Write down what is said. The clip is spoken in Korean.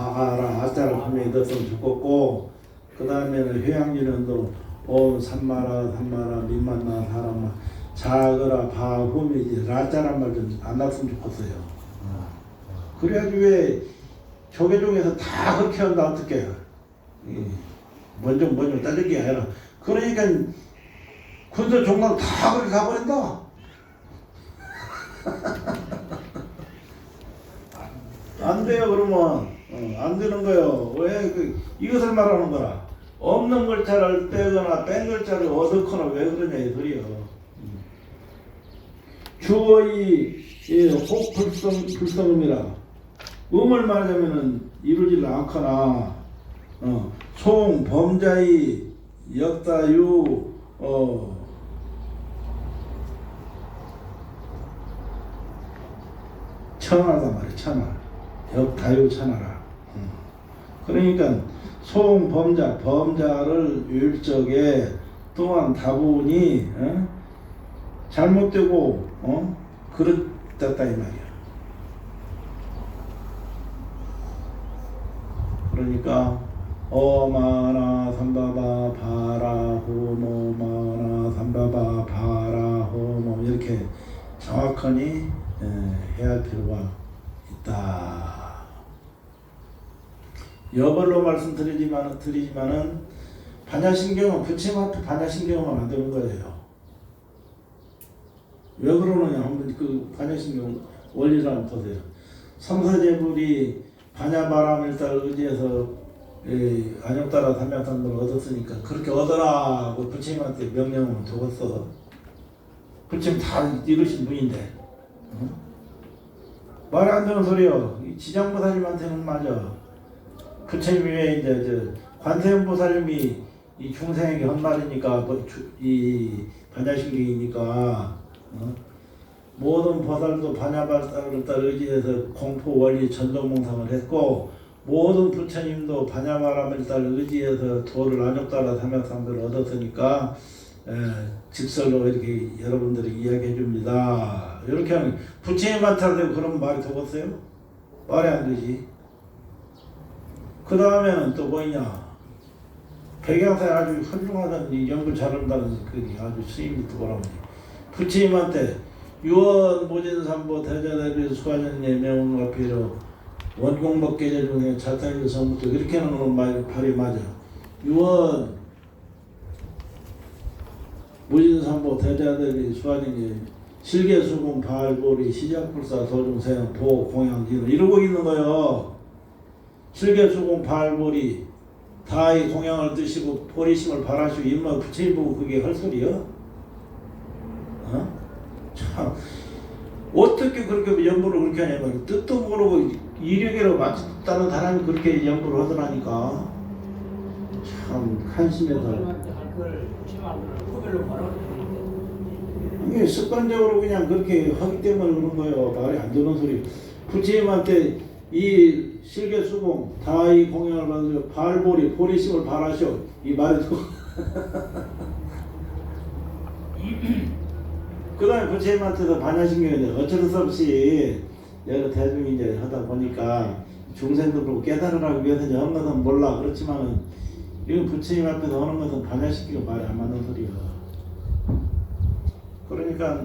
바라 아자를 분명히 넣었으면 좋겠고 그 다음에는 회양진은도 옴 산마라 산마라 민만나 사람마 자거라 바홈이지 라자란 말 좀 안 났으면 좋겠어요. 어. 그래야지 왜 조계종에서 다 그렇게 한다 어떻게 이 먼저 먼저 따르게 해라. 그러니까 군사 종락 다 그렇게 가버린다. 안 돼요 그러면 어, 안 되는 거요. 왜 그, 이것을 말하는 거라. 없는 글자를 빼거나 뺀 글자를 어떻거나 왜 그러냐 이 소리요. 음. 주어이 예, 혹불성 불성음이라 음을 말하자면은 이루질 않거나 어, 송 범자이 역다유 어 천하다 말이야 천하 역다유 천하라 음. 그러니까 송 범자 범자를 율적에 또한 다분히 어? 잘못되고 어? 그릇됐다 이 말이야 그러니까 어마나 삼바바 바라 호모 마나 삼바바 바라 호모 이렇게 정확하니 에, 해야 할 필요가 있다. 여벌로 말씀드리지만 드리지만은 반야신경은 부처님 앞에 반야신경은 안 되는 거예요. 왜 그러느냐 한번 그 반야신경 원리를 한번 보세요. 성서제불이 반야바람을 따라 의지해서 이 안욕따라 삼명탄을 얻었으니까 그렇게 얻어라 고 부처님한테 명령을 적었어. 부처님 다 이루신 분인데 어? 말이 안 되는 소리요. 이 지장보살님한테는 맞아. 부처님이 왜 이제 저 관세음보살님이 이 중생에게 한 말이니까 뭐 주- 이 반야신경이니까 어? 모든 보살도 반야발사를 따라 의지해서 공포 원리 전동몽상을 했고 모든 부처님도 반야바람을 따라 의지해서 도를 안욕따라 삼약삼들을 얻었으니까 에, 직설로 이렇게 여러분들이 이야기해 줍니다. 이렇게 하면 부처님한테도 그런 말이 되겠어요? 말이 안 되지. 그 다음에는 또 뭐냐? 백양사에 아주 훌륭하다는 이 연구 잘한다는 그 아주 스님이 또 뭐라고? 부처님한테 유언 모진삼보 대자대비 수화전예 명운과피로 원공법계제 중에 자타일 성부터 이렇게 하는 건 말, 발이 맞아. 유언 무진삼보 대자대비 수화전예 실계수공 발보리 시작불사 도중세양 도 공양지로 이러고 있는 거요. 실계수공 발보리 다이 공양을 드시고 보리심을 바라시고 입마 부처님 보고 그게 할 소리요? 어? 참 어떻게 그렇게 연구를 그렇게 하냐면 뜻도 모르고 이력으로 맞다는 사람이 그렇게 연구를 하더라니까. 참 한심해서 이게 습관적으로 그냥 그렇게 하기 때문에 그런 거예요. 말이 안 되는 소리. 부처님한테 이 실계 수공 다이 공양을 받으셔 발보리 보리심을 바라셔. 이 말이 듣고 그 다음에 부처님한테도 반야신경인데 어쩔 수 없이 여러 대중이 이제 하다 보니까 중생들 보고 깨달으라고 위해서 하는 것은 몰라. 그렇지만은 이건 부처님 앞에서 하는 것은 반야신경 말이 안 맞는 소리야. 그러니까